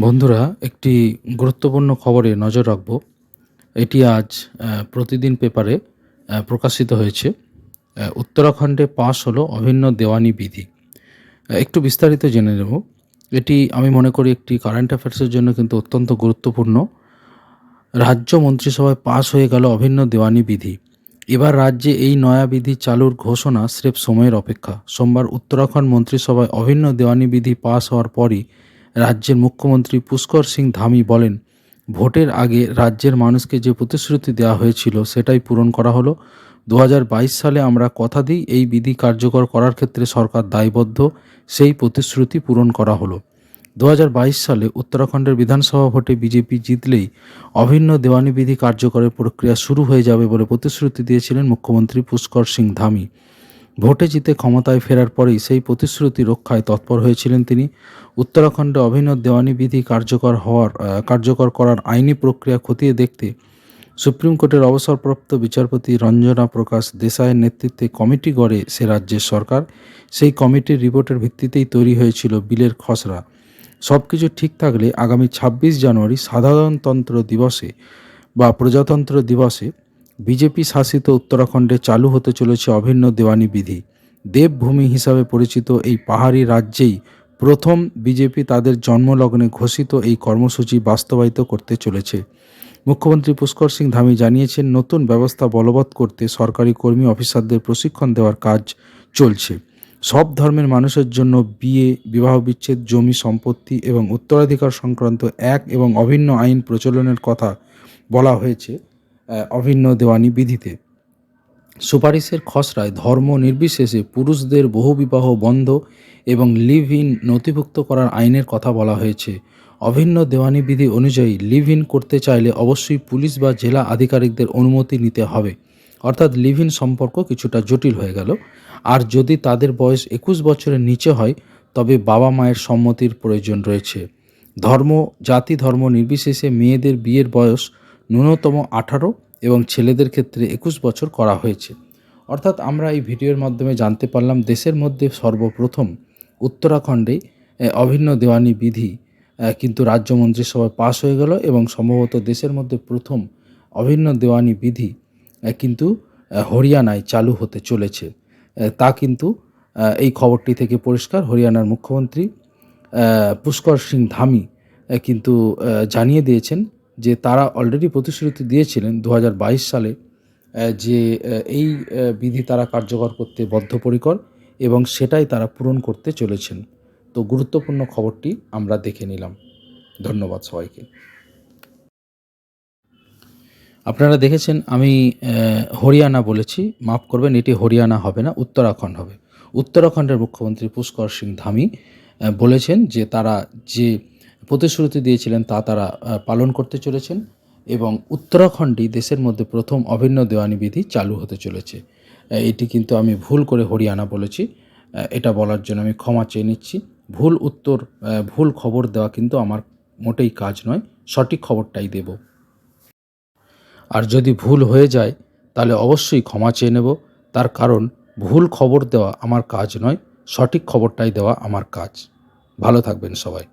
বন্ধুরা, একটি গুরুত্বপূর্ণ খবরে নজর রাখব। এটি আজ প্রতিদিন পেপারে প্রকাশিত হয়েছে। উত্তরাখণ্ডে পাশ হলো অভিন্ন দেওয়ানি বিধি। একটু বিস্তারিত জেনে নেব। এটি, আমি মনে করি, একটি কারেন্ট অ্যাফেয়ার্সের জন্য কিন্তু অত্যন্ত গুরুত্বপূর্ণ। রাজ্য মন্ত্রিসভায় পাশ হয়ে গেল অভিন্ন দেওয়ানি বিধি। এবার রাজ্যে এই নয়া বিধি চালুর ঘোষণা স্রেফ সময়ের অপেক্ষা। সোমবার উত্তরাখণ্ড মন্ত্রিসভায় অভিন্ন দেওয়ানি বিধি পাশ হওয়ার পরই রাজ্যের মুখ্যমন্ত্রী পুষ্কর সিং ধামি বলেন, ভোটের আগে রাজ্যের মানুষকে যে প্রতিশ্রুতি দেওয়া হয়েছিল সেটাই পূরণ করা হলো। দু হাজার বাইশ সালে আমরা কথা দিই, এই বিধি কার্যকর করার ক্ষেত্রে সরকার দায়বদ্ধ, সেই প্রতিশ্রুতি পূরণ করা হলো। দু হাজার বাইশ সালে উত্তরাখণ্ডের বিধানসভা ভোটে বিজেপি জিতলেই অভিন্ন দেওয়ানি বিধি কার্যকরের প্রক্রিয়া শুরু হয়ে যাবে বলে প্রতিশ্রুতি দিয়েছিলেন মুখ্যমন্ত্রী পুষ্কর সিং ধামি। ভোটে জিতে ক্ষমতায় ফেরার পরেই সেই প্রতিশ্রুতি রক্ষায় তৎপর হয়েছিলেন তিনি। উত্তরাখণ্ডে অভিনব দেওয়ানি বিধি কার্যকর হওয়ার কার্যকর করার আইনি প্রক্রিয়া খতিয়ে দেখতে সুপ্রিম কোর্টের অবসরপ্রাপ্ত বিচারপতি রঞ্জনা প্রকাশ দেশাইয়ের নেতৃত্বে কমিটি গড়ে সে রাজ্যের সরকার। সেই কমিটির রিপোর্টের ভিত্তিতেই তৈরি হয়েছিল বিলের খসড়া। সব কিছু ঠিক থাকলে আগামী ছাব্বিশ জানুয়ারি সাধারণতন্ত্র দিবসে বা প্রজাতন্ত্র দিবসে বিজেপি শাসিত উত্তরাখণ্ডে চালু হতে চলেছে অভিন্ন দেওয়ানি বিধি। দেবভূমি হিসাবে পরিচিত এই পাহাড়ি রাজ্যেই প্রথম বিজেপি তাদের জন্মলগ্নে ঘোষিত এই কর্মসূচি বাস্তবায়িত করতে চলেছে। মুখ্যমন্ত্রী পুষ্কর সিং ধামি জানিয়েছেন, নতুন ব্যবস্থা বলবৎ করতে সরকারি কর্মী অফিসারদের প্রশিক্ষণ দেওয়ার কাজ চলছে। সব ধর্মের মানুষের জন্য বিয়ে, বিবাহ বিচ্ছেদ, জমি সম্পত্তি এবং উত্তরাধিকার সংক্রান্ত এক এবং অভিন্ন আইন প্রচলনের কথা বলা হয়েছে। অভিন্ন দেওয়ানি বিধিতে। সুপারিশের খসড়ায় ধর্ম নির্বিশেষে পুরুষদের বহুবিবাহ বন্ধ এবং লিভ ইন নথিভুক্ত করার আইনের কথা বলা হয়েছে। অভিন্ন দেওয়ানি বিধি অনুযায়ী লিভ ইন করতে চাইলে অবশ্যই পুলিশ বা জেলা আধিকারিকদের অনুমতি নিতে হবে। অর্থাৎ লিভ ইন সম্পর্ক কিছুটা জটিল হয়ে গেল। আর যদি তাদের বয়স একুশ বছরের নিচে হয়, তবে বাবা মায়ের সম্মতির প্রয়োজন রয়েছে। ধর্ম, জাতি ধর্ম নির্বিশেষে মেয়েদের বিয়ের বয়স ন্যূনতম আঠারো এবং ছেলেদের ক্ষেত্রে একুশ বছর করা হয়েছে। অর্থাৎ আমরা এই ভিডিওর মাধ্যমে জানতে পারলাম দেশের মধ্যে সর্বপ্রথম উত্তরাখণ্ডে অভিন্ন দেওয়ানি বিধি কিন্তু রাজ্য মন্ত্রিসভায় পাশ হয়ে গেল এবং সম্ভবত দেশের মধ্যে প্রথম অভিন্ন দেওয়ানি বিধি কিন্তু হরিয়ানায় চালু হতে চলেছে। তা কিন্তু এই খবরটি থেকে পরিষ্কার। হরিয়ানার মুখ্যমন্ত্রী পুষ্কর সিং ধামি কিন্তু জানিয়ে দিয়েছেন যে তারা অলরেডি প্রতিশ্রুতি দিয়েছিলেন দু হাজার বাইশ সালে যে এই বিধি তারা কার্যকর করতে বদ্ধপরিকর এবং সেটাই তারা পূরণ করতে চলেছেন। তো গুরুত্বপূর্ণ খবরটি আমরা দেখে নিলাম। ধন্যবাদ সবাইকে। আপনারা দেখেছেন আমি হরিয়ানা বলেছি। মাফ করবেন, এটি হরিয়ানা হবে না, উত্তরাখণ্ড হবে। উত্তরাখণ্ডের মুখ্যমন্ত্রী পুষ্কর সিং ধামি বলেছেন যে তারা যে প্রতিশ্রুতি দিয়েছিলেন তা তারা পালন করতে চলেছেন এবং উত্তরাখণ্ডই দেশের মধ্যে প্রথম অভিন্ন দেওয়ানি বিধি চালু হতে চলেছে। এটি কিন্তু আমি ভুল করে হরিয়ানা বলেছি। এটা বলার জন্য আমি ক্ষমা চেয়ে নিচ্ছি। ভুল উত্তর ভুল খবর দেওয়া কিন্তু আমার মোটেই কাজ নয়, সঠিক খবরটাই দেবো। আর যদি ভুল হয়ে যায়, তাহলে অবশ্যই ক্ষমা চেয়ে নেব। তার কারণ, ভুল খবর দেওয়া আমার কাজ নয়, সঠিক খবরটাই দেওয়া আমার কাজ। ভালো থাকবেন সবাই।